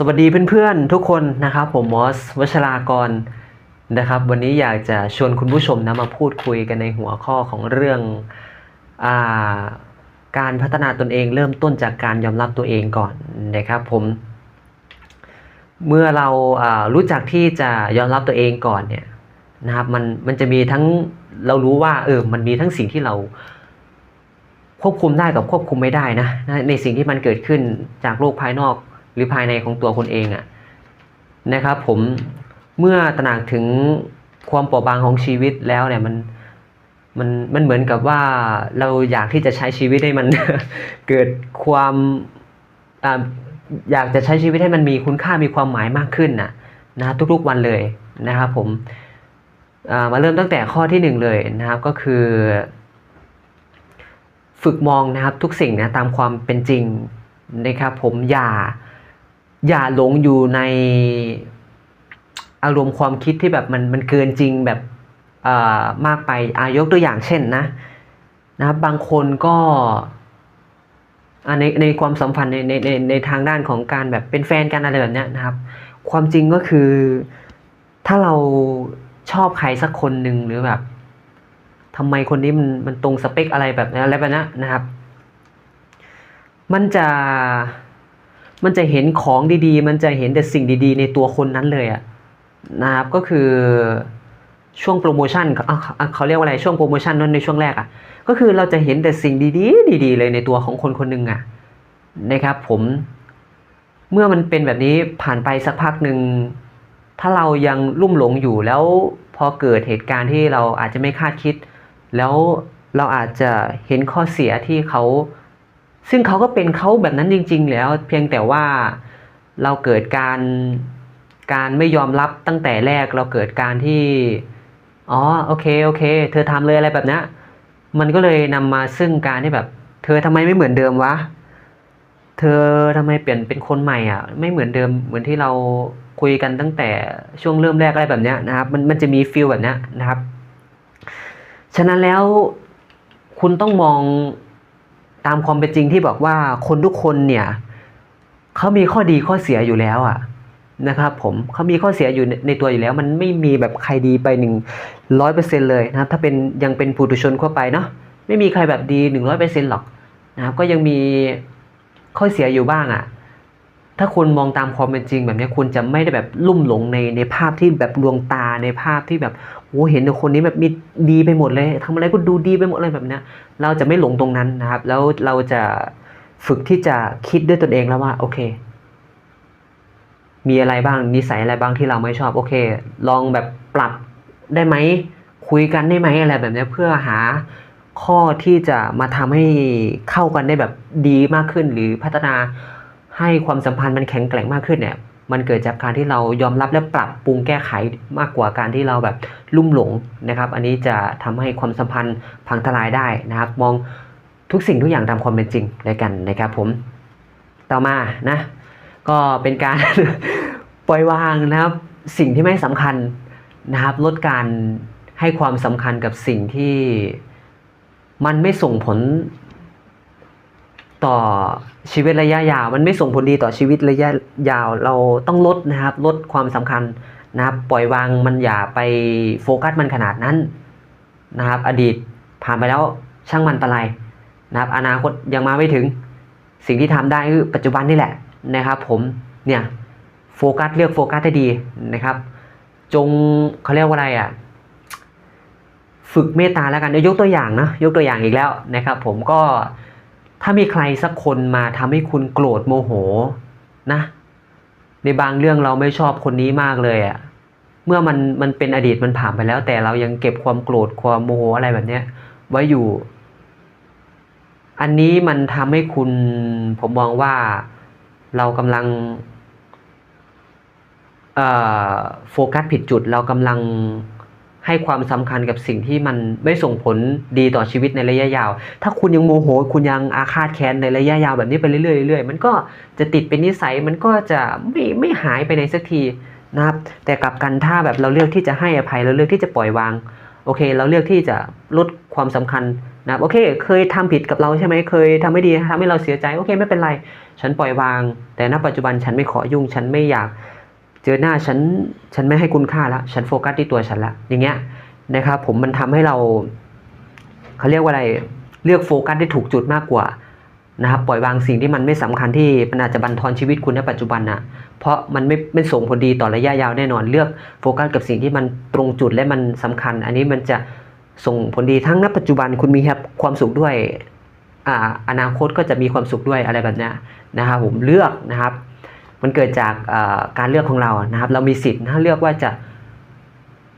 สวัสดีเพื่อนๆทุกคนนะครับ ผมมอสวัชรากรนะครับ วันนี้อยากจะชวนคุณผู้ชมนะมาพูดคุยกันในหัวข้อของเรื่องอาการพัฒนาตนเองเริ่มต้นจากการยอมรับตัวเองก่อนนะครับผม เมื่อเราารู้จักที่จะยอมรับตัวเองก่อนเนี่ยนะครับมันมันจะมีทั้งเรารู้ว่าเออมันมีทั้งสิ่งที่เราควบคุมได้กับควบคุมไม่ได้นะในสิ่งที่มันเกิดขึ้นจากโลกภายนอก รือภายในของตัวคนเองอะนะครับ ผมเมื่อตระหนักถึงความเปราะบางของชีวิตแล้วเนี่ยมันมันมันเหมือนกับว่าเราอยากที่จะใช้ชีวิตให้มันเกิดความอยากจะใช้ชีวิตให้มันมีคุณค่ามีความหมายมากขึ้นนะนะทุกๆวันเลยนะครับผมมาเริ่มตั้งแต่ข้อที่หนึ่งเลยนะครับก็คือ ฝึกมองนะครับทุกสิ่งนะตามความเป็นจริงนะครับผมอย่า อย่าหลงอยู่ในอารมณ์ความคิดที่แบบมันมันเกินจริงแบบมากไปอายกตัวอย่างเช่นนะนะครับบางคนก็ในในความสัมพันธ์ในในในในทางด้านของการแบบเป็นแฟนกันอะไรแบบเนี้ยนะครับ ความจริงก็คือถ้าเราชอบใครสักคนหนึ่งหรือแบบทำไมคนนี้มันมันตรงสเปคอะไรแบบนั้อะไรแบบนั้นะครับ มันจะ มันจะเห็นของดีๆ มันจะเห็นแต่สิ่งดีๆ ในตัวคนนั้นเลยอะนะครับก็คือช่วงโปรโมชั่นเขาเขาเรียกว่าอะไรช่วงโปรโมชั่นนั้นในช่วงแรกอะก็คือเราจะเห็นแต่สิ่งดีๆ ดีๆ เลยในตัวของคนคนหนึ่งอะนะครับ ผมเมื่อมันเป็นแบบนี้ผ่านไปสักพักหนึ่งถ้าเรายังลุ่มหลงอยู่แล้วพอเกิดเหตุการณ์ที่เราอาจจะไม่คาดคิด แล้วเราอาจจะเห็นข้อเสียที่เขา ซึ่งเขาก็เป็นเขาแบบนั้นจริง ๆ แล้ว เพียงแต่ว่าเราเกิดการการไม่ยอมรับตั้งแต่แรกเราเกิดการที่ อ๋อโอเคโอเค เธอทำเลยอะไรแบบนี้มันก็เลยนำมาซึ่งการที่แบบ เธอทำไมไม่เหมือนเดิมวะเธอทำไมเปลี่ยนเป็นคนใหม่อะ ไม่เหมือนเดิมเหมือนที่เราคุยกันตั้งแต่ช่วงเริ่มแรกอะไรแบบนี้นะครับ มันมันจะมีฟีลแบบนี้นะครับ ฉะนั้นแล้วคุณต้องมอง ตามความเป็นจริงที่บอกว่าคนทุกคนเนี่ยเขามีข้อดีข้อเสียอยู่แล้วอะนะครับผมเขามีข้อเสียอยู่ในในตัวอยู่แล้ว มันไม่มีแบบใครดีไปหนึ่งร้อยเปอร์เซ็นเลยนะครับถ้าเป็นยังเป็นผู้ดุชนทั่วไปเนาะไม่มีใครแบบดีหนึ่งร้อยเปอร์เซ็นหรอกนะครับก็ยังมีข้อเสียอยู่บ้างอะ ถ้าคุณมองตามความเป็นจริงแบบนี้คุณจะไม่ได้แบบลุ่มหลงในในภาพที่แบบลวงตาในภาพที่แบบโอ้เห็นแต่คนนี้แบบมีดีไปหมดเลยทำอะไรก็ดูดีไปหมดเลยแบบนี้เราจะไม่หลงตรงนั้นนะครับ แล้วเราจะฝึกที่จะคิดด้วยตนเองแล้วว่า โอเค มีอะไรบ้างนิสัยอะไรบ้างที่เราไม่ชอบ โอเค ลองแบบปรับได้ไหมคุยกันได้ไหมอะไรแบบนี้เพื่อหาข้อที่จะมาทำให้เข้ากันได้แบบดีมากขึ้นหรือพัฒนา ให้ความสัมพันธ์มันแข็งแกร่งมากขึ้นเนี่ยมันเกิดจากการที่เรายอมรับและปรับปรุงแก้ไขมากกว่าการที่เราแบบลุ่มหลงนะครับ อันนี้จะทำให้ความสัมพันธ์พังทลายได้นะครับ มองทุกสิ่งทุกอย่างตามความเป็นจริงเลยกันนะครับผมต่อมานะก็เป็นการ ปล่อยวางนะครับ สิ่งที่ไม่สำคัญนะครับ ลดการให้ความสำคัญกับสิ่งที่มันไม่ส่งผล ต่อชีวิตระยะยาว มันไม่ส่งผลดีต่อชีวิตระยะยาว เราต้องลดนะครับ ลดความสำคัญนะครับ ปล่อยวางมันอย่าไปโฟกัสมันขนาดนั้นนะครับ อดีตผ่านไปแล้วช่างมันตะไลนะครับ อนาคตยังมาไม่ถึง สิ่งที่ทำได้คือปัจจุบันนี่แหละนะครับ ผมเนี่ยโฟกัสเลือกโฟกัสให้ดีนะครับ จงเขาเรียกว่าอะไรอะฝึกเมตตาแล้วกันเดี๋ยวยกตัวอย่างนะยกตัวอย่างอีกแล้วนะครับ ผมก็ ถ้ามีใครสักคนมาทำให้คุณโกรธโมโหนะ ในบางเรื่องเราไม่ชอบคนนี้มากเลยอะ่ะเมื่อมันมันเป็นอดีตมันผ่านไปแล้ว แต่เรายังเก็บความโกรธความโมโหอะไรแบบเนี้ย ไว้อยู่ อันนี้มันทำให้คุณผมมองว่าเรากำลังโฟกัสผิดจุดเรากำลัง ให้ความสำคัญกับสิ่งที่มันไม่ส่งผลดีต่อชีวิตในระยะยาว ถ้าคุณยังโมโห คุณยังอาฆาตแค้นในระยะยาวแบบนี้ไปเรื่อยๆเรื่อยๆมันก็จะติดเป็นนิสัย มันก็จะไม่ไม่หายไปในสักทีนะครับ แต่กลับกันถ้าแบบเราเลือกที่จะให้อภัย เราเลือกที่จะปล่อยวาง โอเค เราเลือกที่จะลดความสำคัญนะโอเค เคยทำผิดกับเราใช่ไหมเคยทำไม่ดีทำให้เราเสียใจ โอเค ไม่เป็นไร ฉันปล่อยวาง แต่ณปัจจุบันฉันไม่ขอยุ่ง ฉันไม่อยาก เจอหน้าฉันฉันไม่ให้คุณค่าแล้วฉันโฟกัสที่ตัวฉันละอย่างเงี้ยนะครับผมมันทำให้เราเขาเรียกว่าอะไรเลือกโฟกัสได้ถูกจุดมากกว่านะครับปล่อยวางสิ่งที่มันไม่สำคัญที่มันอาจจะบั่นทอนชีวิตคุณในปัจจุบันนะเพราะมันไม่ไม่ส่งผลดีต่อระยะยาวแน่นอน เลือกโฟกัสกับสิ่งที่มันตรงจุดและมันสำคัญ อันนี้มันจะส่งผลดีทั้งณปัจจุบันคุณมีครับความสุขด้วยอ่าอนาคตก็จะมีความสุขด้วยอะไรแบบเนี้ยนะครับผมเลือกนะครับ มันเกิดจากการเลือกของเรานะครับ เรามีสิทธิ์นะเลือกว่าจะ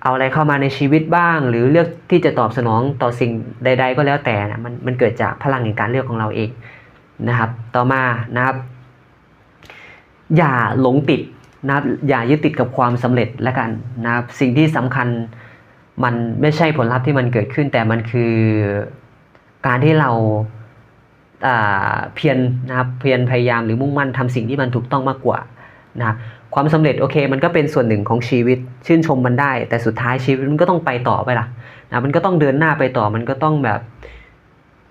เอาอะไรเข้ามาในชีวิตบ้าง หรือเลือกที่จะตอบสนองต่อสิ่งใด ๆ ก็แล้วแต่นะมันมันเกิดจากพลังแห่งการเลือกของเราเองนะครับ ต่อมานะครับ อย่าหลงติดนะครับ อย่ายึดติดกับความสำเร็จแล้วกันนะครับ สิ่งที่สำคัญมันไม่ใช่ผลลัพธ์ที่มันเกิดขึ้นแต่มันคือการที่เรา เพียรนะครับเพียรพยายามหรือมุ่งมั่นทำสิ่งที่มันถูกต้องมากกว่านะครับความสำเร็จโอเค มันก็เป็นส่วนหนึ่งของชีวิตชื่นชมมันได้ แต่สุดท้ายชีวิตมันก็ต้องไปต่อไปล่ะนะมันก็ต้องเดินหน้าไปต่อมันก็ต้องแบบ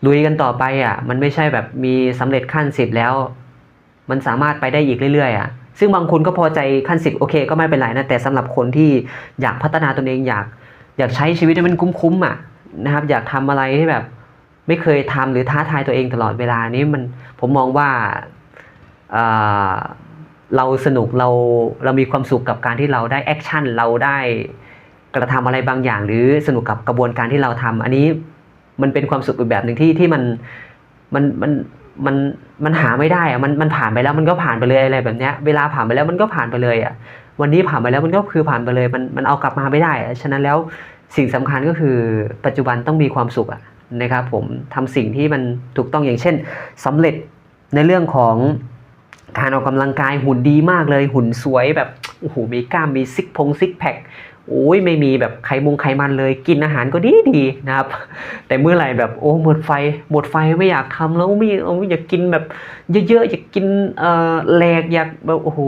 ลุยกันต่อไปอะมันไม่ใช่แบบมีสำเร็จขั้นสิบแล้ว มันสามารถไปได้อีกเรื่อยๆอะซึ่งบางคนก็พอใจขั้นสิบโอเค ก็ไม่เป็นไรนะแต่สำหรับคนที่อยากพัฒนาตนเองอยาก อยากใช้ชีวิตให้มันคุ้มๆอะนะครับ อยากทำอะไรที่แบบ ไม่เคยทำหรือท้าทายตัวเองตลอดเวลานี้มันผมมองว่าเเราสนุกเราเรามีความสุขกับการที่เราได้แอคชั่นเราได้กระทำอะไรบางอย่าง หรือสนุกกับกระบวนการที่เราทำอันนี้มันเป็นความสุขอีกแบบหนึ่งที่ที่มันมันมันมันมันหาไม่ได้อะมันมันผ่านไปแล้วมันก็ผ่านไปเลยอะไรแบบเนี้ยเวลาผ่านไปแล้วมันก็ผ่านไปเลยอะวันนี้ผ่านไปแล้วมันก็คือผ่านไปเลยมันมันเอากลับมาไม่ได้อะฉะนั้นแล้วสิ่งสำคัญก็คือปัจจุบันต้องมีความสุขอะ นะครับผมทำสิ่งที่มันถูกต้องอย่างเช่นสำเร็จในเรื่องของการออกกำลังกายหุ่นดีมากเลย หุ่นสวยแบบโอ้โหมีกล้ามมีซิกพงซิกแพคโอ้ยไม่มีแบบไขมงไขมันเลยกินอาหารก็ดีดีนะครับ แต่เมื่อไหร่แบบโอ้หมดไฟหมดไฟไม่อยากทำแล้วไม่อยากกินแบบเยอะๆอยากกินเอ่อแหลกอยากแบบโอ้โห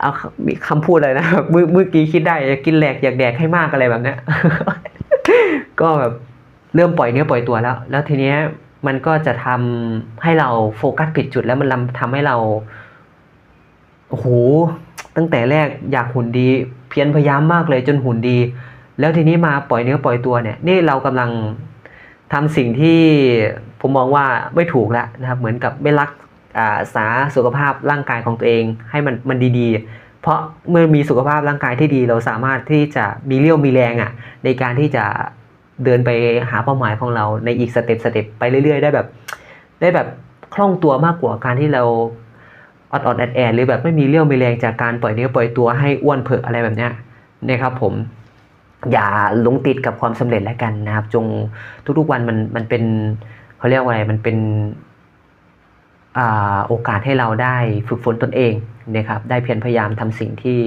เอามีคำพูดอะไรนะแบบเมื่อเมื่อกี้คิดได้อยากกินแหลกอยากแดกให้มากอะไรแบบเนี้ย ก็แบบเริ่มปล่อยเนื้อปล่อยตัวแล้ว แล้วทีเนี้ยมันก็จะทำให้เราโฟกัสผิดจุดแล้วมันทำให้เราโอ้โหตั้งแต่แรกอยากหุ่นดี เพียรพยายามมากเลยจนหุ่นดี แล้วทีนี้มาปล่อยเนื้อปล่อยตัวเนี่ย นี่เรากำลังทำสิ่งที่ผมมองว่าไม่ถูกแล้วนะครับ เหมือนกับไม่รักษาสุขภาพร่างกายของตัวเอง ให้มันมันดีๆ เพราะเมื่อมีสุขภาพร่างกายที่ดีเราสามารถที่จะมีเรี่ยวมีแรงอะในการที่จะเดินไปหาเป้าหมายของเราในอีกสเต็ปสเต็ปไปเรื่อยๆ ได้แบบ ได้แบบคล่องตัวมากกว่าการที่เราอดอดแอดแอดหรือแบบไม่มีเรี่ยวมีแรงจากการปล่อยเนื้อปล่อยตัวให้อ้วนเผอกอะไรแบบเนี้ยนะครับผมอย่าหลงติดกับความสำเร็จแล้วกันนะครับ จงทุกๆวันมันมันเป็นเขาเรียกว่าอะไรมันเป็น โอกาสให้เราได้ฝึกฝนตนเองนะครับได้เพียรพยายามทำสิ่งที่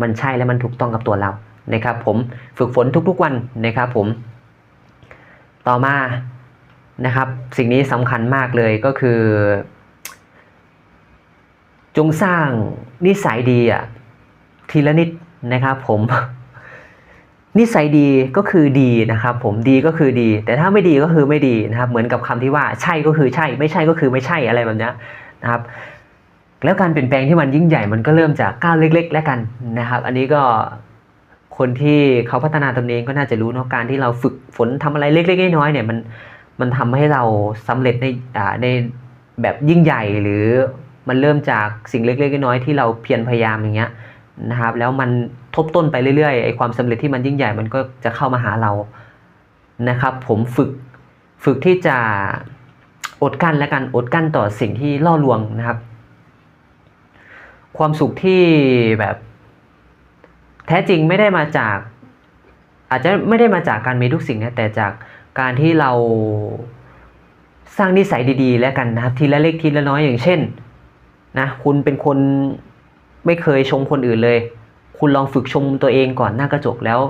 มันใช่และมันถูกต้องกับตัวเรานะครับ ผมฝึกฝนทุกๆวันนะครับ ผม ต่อมานะครับ สิ่งนี้สำคัญมากเลยก็คือ จงสร้างนิสัยดีอะทีละนิดนะครับ ผม นิสัยดีก็คือดีนะครับผมดีก็คือดี แต่ถ้าไม่ดีก็คือไม่ดีนะครับ เหมือนกับคำที่ว่าใช่ก็คือใช่ ไม่ใช่ก็คือไม่ใช่อะไรแบบนี้นะครับแล้วการเปลี่ยนแปลงที่มันยิ่งใหญ่มันก็เริ่มจากก้าวเล็ก ๆ แล้วกันนะครับ อันนี้ก็คนที่เขาพัฒนาตนเองก็น่าจะรู้เนาะการที่เราฝึกฝนทำอะไรเล็กๆน้อยๆเนี่ยมันมันทำให้เราสำเร็จในอ่าในแบบยิ่งใหญ่หรือมันเริ่มจากสิ่งเล็กๆน้อยๆที่เราเพียรพยายามอย่างเงี้ยนะครับ แล้วมัน บต้นไปเรื่อยๆไอ้ความสำเร็จที่มันยิ่งใหญ่มันก็จะเข้ามาหาเรานะครับ ผมฝึกฝึกที่จะอดกั้นและกันอดกั้นต่อสิ่งที่ล่อลวงนะครับ ความสุขที่แบบแท้จริงไม่ได้มาจาก อาจจะไม่ได้มาจากการมีทุกสิ่งนะแต่จากการที่เราสร้างนิสัยดีๆ แล้วกันนะครับ ทีละเล็กทีละน้อยอย่างเช่นนะคุณเป็นคนไม่เคยชมคนอื่นเลย คุณลองฝึกชมตัวเองก่อนหน้ากระจกแล้ว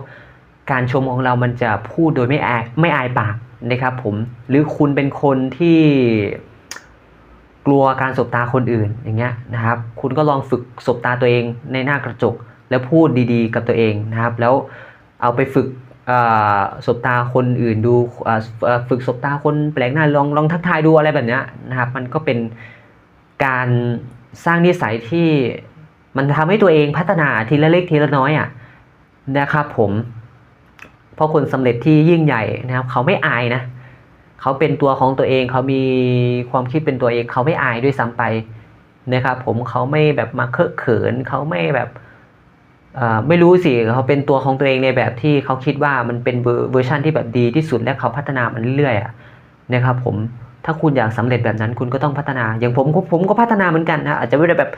การชมของเรามันจะพูดโดยไม่อายไม่อายปากนะครับผมหรือคุณเป็นคนที่กลัวการสบตาคนอื่นอย่างเงี้ยนะครับ คุณก็ลองฝึกสบตาตัวเองในหน้ากระจก แล้วพูดดีๆ กับตัวเองนะครับ แล้วเอาไปฝึกสบตาคนอื่นดูฝึกสบตาคนแปลกหน้าลองลองทักทายดูอะไรแบบเนี้ยนะครับ มันก็เป็นการสร้างนิสัยที่ มันทำให้ตัวเองพัฒนาทีละเล็กทีละน้อยอะนะครับผมเพราะคนสำเร็จที่ยิ่งใหญ่นะครับ เขาไม่อายนะเขาเป็นตัวของตัวเองเขามีความคิดเป็นตัวเอง เขาไม่อายด้วยซ้ำไปนะครับ ผมเขาไม่แบบมาเคอะเขินเขาไม่แบบไม่รู้สิเขาเป็นตัวของตัวเองในแบบที่เขาคิดว่ามันเป็นเวอร์ชันที่แบบดีที่สุดและเขาพัฒนามันเรื่อยๆอะนะครับ ผมถ้าคุณอยากสำเร็จแบบนั้นคุณก็ต้องพัฒนา อย่างผมผมก็พัฒนาเหมือนกันนะอาจจะไม่ได้แบบ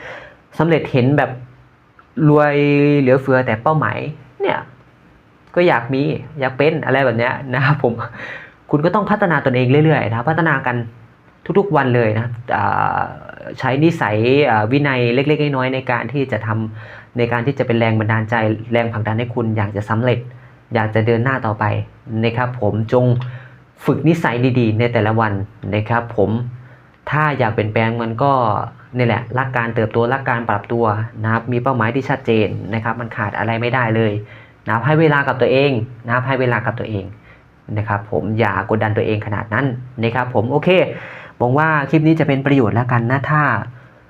สำเร็จเห็นแบบรวยเหลือเฟือแต่เป้าหมายเนี่ยก็อยากมีอยากเป็นอะไรแบบเนี้ยนะครับผมคุณก็ต้องพัฒนาตนเองเรื่อยๆนะพัฒนากันทุกๆวันเลยนะใช้นิสัยวินัยเล็กๆน้อยๆในการที่จะทำในการที่จะเป็นแรงบันดาลใจแรงผลักดันให้คุณอยากจะสำเร็จ อยากจะเดินหน้าต่อไปนะครับ ผมจงฝึกนิสัยดีๆ ในแต่ละวันนะครับ ผมถ้าอยากเปลี่ยนแปลงมันก็ นี่แหละรักการเติบโตรักการปรับตัวนะครับมีเป้าหมายที่ชัดเจนนะครับมันขาดอะไรไม่ได้เลยนะครับให้เวลากับตัวเองนะครับให้เวลากับตัวเองนะครับผมอย่ากดดันตัวเองขนาดนั้นนะครับผมโอเคหวังว่าคลิปนี้จะเป็นประโยชน์แล้วกันนะถ้า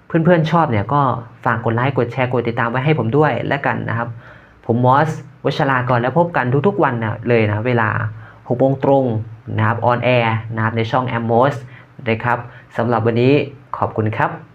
เพื่อนๆชอบเนี่ยก็ฝากกดไลค์กดแชร์กดติดตามไว้ให้ผมด้วยแล้วกันนะครับ ผมมอสวชรากรแล้วพบกันทุกๆวันนะเลยนะเวลา6โมงตรงนะครับออนแอร์นะครับในช่อง a m m o s นะครับสำหรับวันนี้ขอบคุณครับ